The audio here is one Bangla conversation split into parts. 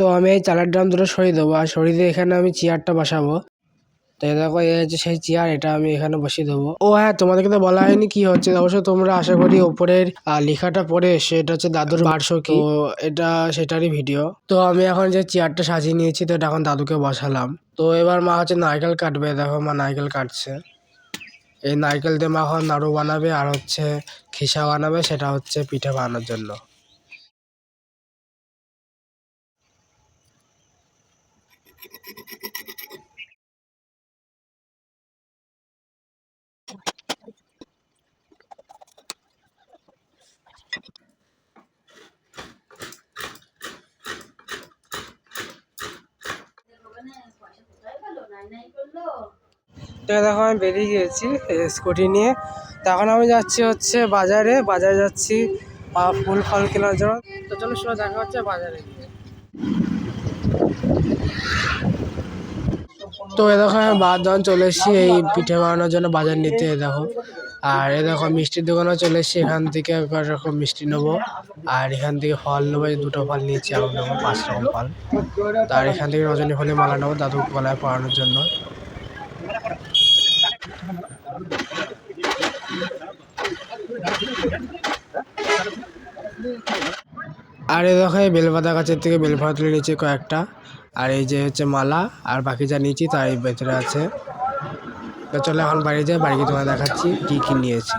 তো আমি এই চালের ড্রাম দুটো সরিয়ে দেবো, আর সরিয়ে দিয়ে এখানে আমি চেয়ারটা বসাবো। তো এই দেখো, এই হচ্ছে সেই চেয়ার, এটা আমি এখানে বসিয়ে দেবো। ও হ্যাঁ তোমাদেরকে তো বলা হয়নি কি হচ্ছে, অবশ্য তোমরা আশা করি ওপরের লেখাটা পড়ে এসে এটা হচ্ছে দাদুর বার্ষিকী। তো এটা সেটারই ভিডিও। তো আমি এখন যে চেয়ারটা সাজিয়ে নিয়েছি, তো এটা এখন দাদুকে বসালাম। তো এবার মা হচ্ছে নারকেল কাটবে, দেখো মা নারকেল কাটছে। এই নারকেল দিয়ে মা এখন নাড়ু বানাবে, আর হচ্ছে খিসা বানাবে, সেটা হচ্ছে পিঠে বানানোর জন্য। দেখো, আমি বেরিয়ে গিয়েছি স্কুটি নিয়ে। তখন আমি যাচ্ছি হচ্ছে বাজারে। বাজারে যাচ্ছি ফুল ফল কেনার জন্য। তো চলো সবাই দেখা হচ্ছে বাজারে গিয়ে। তো এ দেখো, আমি বাদান চলে এসেছি এই পিঠে বানানোর জন্য বাজার নিতে, এ দেখো। আর এ দেখো, মিষ্টির দোকানেও চলে এসেছি, এখান থেকে রকম মিষ্টি নেব। আর এখান থেকে ফল নেব দুটো ফল নিয়েছি আরও নেব, পাঁচ রকম ফল। তার এখান থেকে রজনী ফলে মালা নেব, দাদু গলায় পড়ানোর জন্য। আর এই দেখো, এই বেলপাতা গাছের থেকে বেলপাতা তুলে নিয়েছি কয়েকটা। আর এই যে হচ্ছে মালা, আর বাকি যা নিয়েছি তার এই ভেতরে আছে। তো চলো এখন বাড়ি যাই, বাড়ি গিয়ে তোমায় দেখাচ্ছি কী কী নিয়েছি।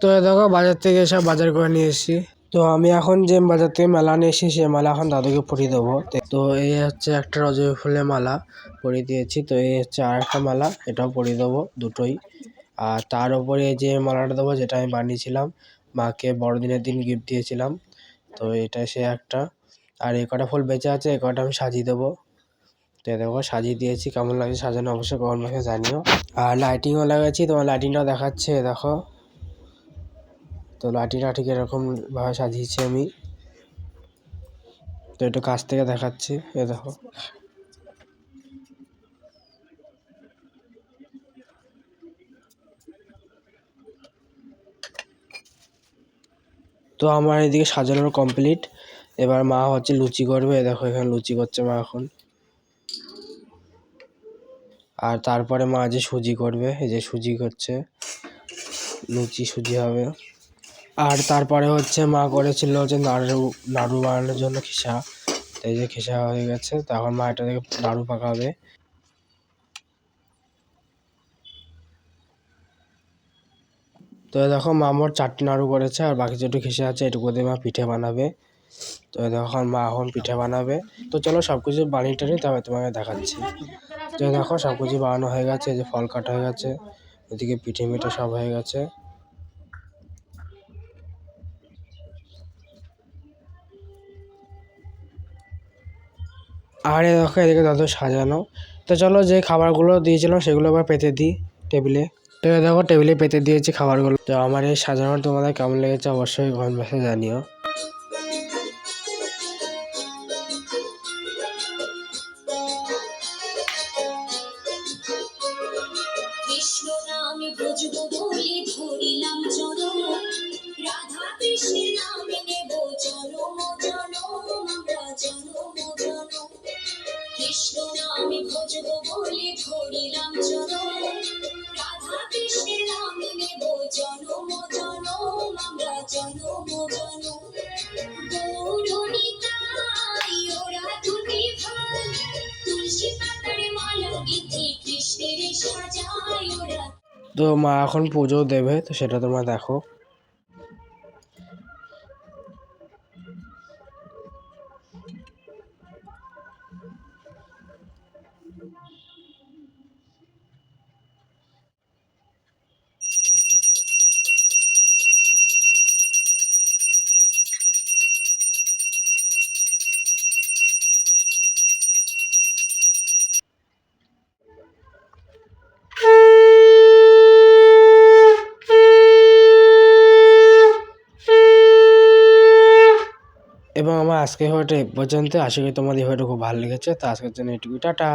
তো দেখো, বাজার থেকে এসব বাজার করে নিয়ে এসেছি। তো আমি এখন যে বাজার থেকে মেলা নিয়ে এসেছি, সেই মালা এখন দাদুকে পরিয়ে দেবো। তো এই হচ্ছে একটা রজনী ফুলের মালা পরিয়ে দিয়েছি। তো এই হচ্ছে আর একটা মালা, এটাও পরিয়ে দেবো দুটোই। আর তার উপরে যে মালাটা দেবো যেটা আমি বানিয়েছিলাম, মাকে বড়দিনের দিন গিফট দিয়েছিলাম, তো এটা সে একটা। আর এ কটা ফুল বেঁচে আছে, এ কটা আমি সাজিয়ে দেবো। তো দেখো, সাজিয়ে দিয়েছি, কেমন লাগছে সাজানো অবশ্যই কমেন্ট বক্সে জানিও। আর লাইটিংও লাগাচ্ছি, তোমার লাইটিংটাও দেখাচ্ছে দেখো। তো লাইটিংটা ঠিক এরকমভাবে সাজিয়েছি আমি। তো একটু কাছ থেকে দেখাচ্ছি, এ দেখো। তো আমার এদিকে সাজানোর কমপ্লিট এবার মা হচ্ছে লুচি করবে দেখো এখানে লুচি করছে মা এখন। আর তারপরে মা যে সুজি করবে, এই যে সুজি করছে। লুচি সুজি হবে। আর তারপরে হচ্ছে মা করেছিল যে নাড়ু নাড়ু বানানোর জন্য খিসা। এই যে খিসা হয়ে গেছে তখন মা এটা থেকে নাড়ু পাকাবে। তো দেখো মা মোট চারটি নাড়ু করেছে আর বাকি যেটুকু খিসে আছে এটুকু দিয়ে মা পিঠে বানাবে। তো দেখো মা এখন পিঠে বানাবে। তো চলো সব কিছু বানিয়ে টানি তবে তোমাকে দেখাচ্ছি। তো দেখো সব কিছু বানানো হয়ে গেছে যে ফল কাটা হয়ে গেছে, এদিকে পিঠে মিঠে সব হয়ে গেছে। আর দেখো এদিকে দাদু সাজানো। তো চলো যে খাবারগুলো দিয়েছিলাম সেগুলো এবার পেতে দিই টেবিলে। তো দেখো টেবিলে পেতে দিয়েছি খাবারগুলো। তো আমার এই সাজানো তোমাদের কেমন লেগেছে অবশ্যই কমেন্ট বক্সে জানিও। কৃষ্ণ নামে ভজব বলে ধরিলাম চরণ। রাধা কৃষ্ণের তো মা এখন পুজো দেবে তো সেটা তোমরা দেখো। এবং আমার আজকে ভিডিওটা এ পর্যন্ত আশা করি তোমাদের ভিডিওটা খুব ভালো লেগেছে তো আজকের জন্য এটুকু টাটা